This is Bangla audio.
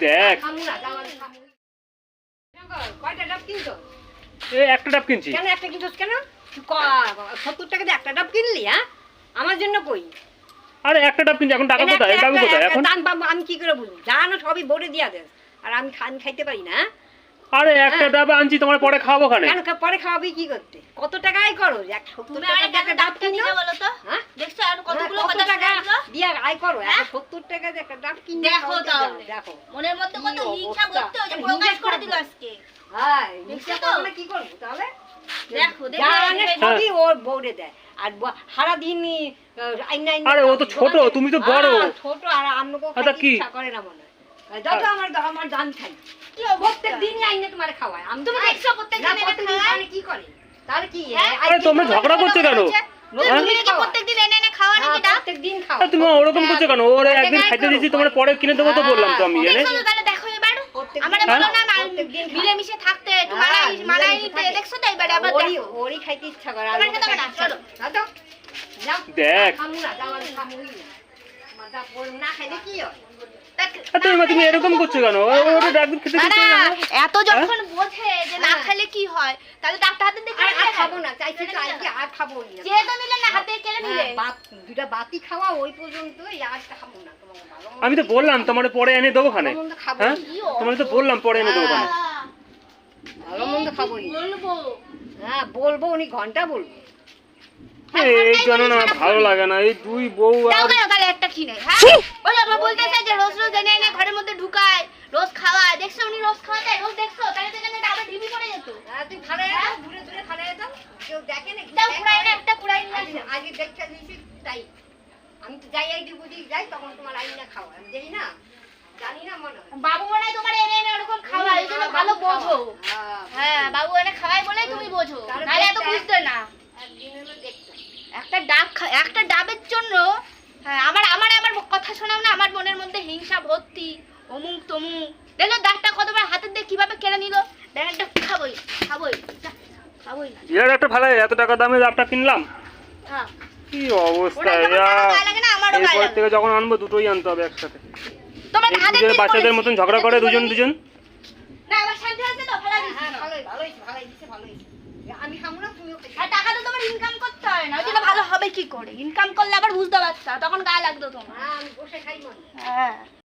দেখ। একটা ডাব কিনছি। কেন একটা কিনছোস কেন? সত্তর টাকা দিয়ে একটা ডাব কিনলি হ্যাঁ আমার জন্য কই? আরে একটা ডাব কিনছি এখন টাকা কোথায়? ডাবু কোথায়? এখন? আমি কি করে বুঝব? জানো সবই বোর্ডে দিয়া দেন আর আমি খা- আমি খাইতে পারি না হ্যাঁ? আরে একটা ডাব আনছি তোমার পরে খাব খানে। কেন পরে খাওয়াবি কি করতে? কত টাকায় করো এক সত্তর টাকা দিয়ে একটা ডাব কিনো বলো তো হ্যাঁ দেখছ আর কতগুলো কত টাকা দিয়ে আয় করো? সত্তর টাকা একটা ডাব কিনে দেখো তাহলে। দেখো মনের মধ্যে কত হিংসা? করতে আমি প্রকাশ করে দিল আজকে হ্যাঁ হিংসা তো? করলে কি করব তাহলে দেখো, দেখো, যা আনে দেখো। সবই ওর বউরে দেয় আর ব- সারাদিন আইনা আইনা আরে ও তো ছোট, তুমি তো বড়। হ্যাঁ, ছোট আর আমাকে আচ্ছা, কি? ইচ্ছা করে না মনে আমার আমার দান খাই প্রত্যেক অবস্থা? দিনই আইনে তোমার খাওয়ায় আমি তুমি দেখছ প্রত্যেক দিন খাওয়ায়? মানে কি করে তাহলে কি হ্যাঁ? আরে তোমরা ঝগড়া করছ কেন তুমি হ্যাঁ? হ্যাঁ, তুমি ওরকম করছ কেন ওর একদিন খাইতে দিয়েছি তোমার পরে কিনে দেবো তো বললাম তো আমি এনে দেখছ তো তাহলে দেখো এবার প্রত্যেকদিন আমারে? বলো না মা- মিলেমিশে থাকতে একটু মানাই মানাই মিলেমিশে নিতে দেখছ তো এবারে আবার ওরই দেখো। খাইতে ইচ্ছা করে আর তোমার ওকে খেতে হবে না, চলো। না। যাও, যাও। দেখ। খামু না, যাও, আমি খামুই না। আমার না খাইলে কি হয়? তুমি এরকম করছ কেন দিচ্ছ এত যখন বোঝে যে না। খেলে কি হয় তাহলে ডাক্তার হাতে নিলে খাব না, চাইছি তো আর কি আর খাবোই নিলে না হাতে কেড়ে নিলে হ্যাঁ, দুটা বাতি খাওয়া ওই পর্যন্তই, আর খাব না, আমি তো বললাম তোমার পরে এনে দেবো খানে হ্যাঁ? তোমার তো বললাম পরে এনে দেবো খানে ভালো মন্দ খাবোই না। বলব। হ্যাঁ, বলব উনি ঘণ্টা বলব। এই জন্য না ভালো লাগে না। এই দুই বউ দাও আর তাহলে একটা কিনে হ্যাঁ? ওই আবার বলতেছে যে রোজ রোজ এনে এনে ঘরের মধ্যে ঢুকায় রোজ দেখছ উনি রোজ খাওয়াতে রোজ দেখছ তাহলে তো এখানে আবার ঢিবি পড়ে যেত হ্যাঁ, তুই খালে যাও, দূরে দূরে খালে যাও। কুড়াই না। একটা কুড়াই নিয়ে আগে- দেখতে দিয়েছি তাই। আমি তো যাই আই বুঝি যাই তখন তোমার আইনা খাওয়া। আমি দেখি না জানি না মনে বাবু মনে হয় তোমার এনে এনে ওরকম খাওয়ায় এই জন্য ভালো বোঝো। হ্যাঁ, হ্যাঁ বাবু এনে খাওয়াই বলেই তুমি বোঝো। নাহলে এত বুঝতে না। একদিন হলো দেখতাম একটা ডাব খা- একটা ডাবের জন্য হ্যাঁ আমার আমার আমার কথা শোনাও না আমার মনের মধ্যে হিংসা ভর্তি অমুক তমুক দেখো ডাবটা কতবার হাতের দিয়ে কীভাবে কেড়ে নিল? দেখ একটা খাবোই খাবোই যা, খাবোই না ইয়ার একটা ভালো এত টাকা দামে ডাবটা কিনলাম। হ্যাঁ। কি অবস্থা ইয়া এরপর থেকে যখন আনব দুটোই আনতে হবে একসাথে। দুজনে বাচ্চাদের মতন ঝগড়া করে দুজন দুজন। না আমার শান্তি হয়েছে তো? ফেলা দিচ্ছি হ্যাঁ ইনকাম করতে হয় না। ওই জন্য ভালো হবে কি করে? ইনকাম করলে আবার বুঝতে পারছ তখন গায়ে লাগতো তোমার। হ্যাঁ বসে খাই হ্যাঁ।